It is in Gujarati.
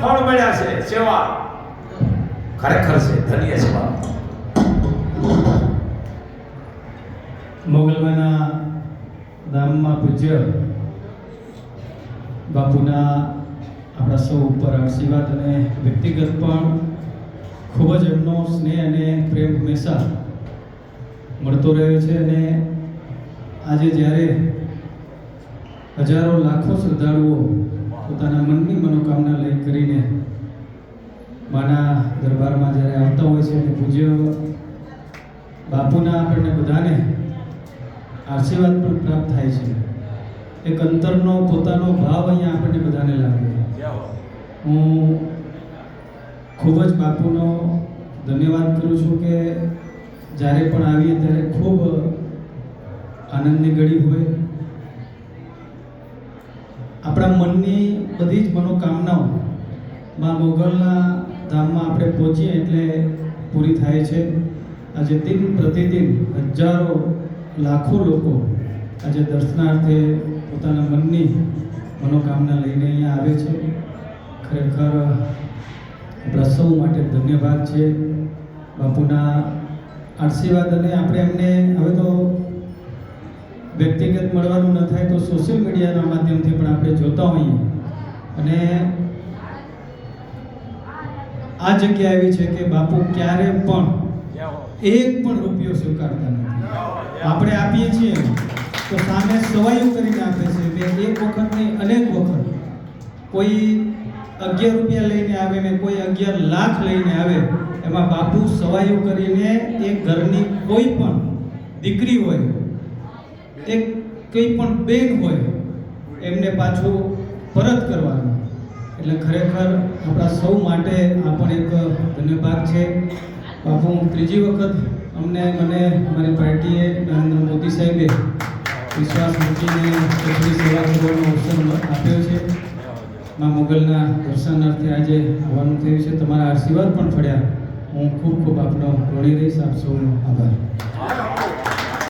ફળ મળ્યા છે, સેવા. ખરેખર છે, ધન્ય છે બાપ. મોગલમાના ધામમાં પૂજ્ય બાપુના આપણા સૌ ઉપર આશીર્વાદ અને વ્યક્તિગત પણ ખૂબ જ એમનો સ્નેહ અને પ્રેમ હંમેશા મળતો રહ્યો છે અને આજે જ્યારે હજારો લાખો શ્રદ્ધાળુઓ પોતાના મનની માના દરબારમાં જ્યારે આવતા હોય છે પૂજ્ય બાપુના આપણને બધાને આશીર્વાદ પણ પ્રાપ્ત થાય છે. એક અંતરનો પોતાનો ભાવ અહીંયા આપણને બધાને લાગે. હું ખૂબ જ બાપુનો ધન્યવાદ કરું છું કે જ્યારે પણ આવીએ ત્યારે ખૂબ આનંદની ઘડી હોય. આપણા મનની બધી જ મનોકામનાઓ માં મોગલના ધામમાં આપણે પહોંચીએ એટલે પૂરી થાય છે. આજે દિન પ્રતિદિન હજારો, લાખો લોકો આજે દર્શનાર્થે પોતાના મનની મનોકામના લઈને અહીંયા આવે છે. ખરેખર આપણા માટે ધન્યવાદ છે. બાપુના આશીર્વાદ અને આપણે એમને હવે તો વ્યક્તિગત મળવાનું ન થાય તો સોશિયલ મીડિયાના માધ્યમથી પણ આપણે જોતા હોઈએ. અને આ જગ્યા એવી છે કે બાપુ ક્યારે પણ એક પણ રૂપિયો સ્વીકારતા નથી. આપણે આપીએ છીએ તો સામે સવાયું કરીને આપે છે મેં એક વખત નહીં, અનેક વખત. કોઈ અગિયાર રૂપિયા લઈને આવે ને કોઈ અગિયાર લાખ લઈને આવે, એમાં બાપુ સવાયું કરીને એ ઘરની કોઈ પણ દીકરી હોય, એક કંઈ પણ બેન હોય, એમને પાછું પરત કરવાનું. એટલે ખરેખર આપણા સૌ માટે આ પણ એક ધન્યવાદ છે. બાપુ, ત્રીજી વખત અમને મને મારી પાર્ટીએ નરેન્દ્ર મોદી સાહેબે વિશ્વાસ મૂકીને એટલી સેવા કરવાનો અવસર આપ્યો છે. માં મુગલના દર્શનાર્થે આજે આવવાનું થયું છે. તમારા આશીર્વાદ પણ ફળ્યા. હું ખૂબ ખૂબ આપનો ઋણી રહીશ. આપ સૌનો આભાર.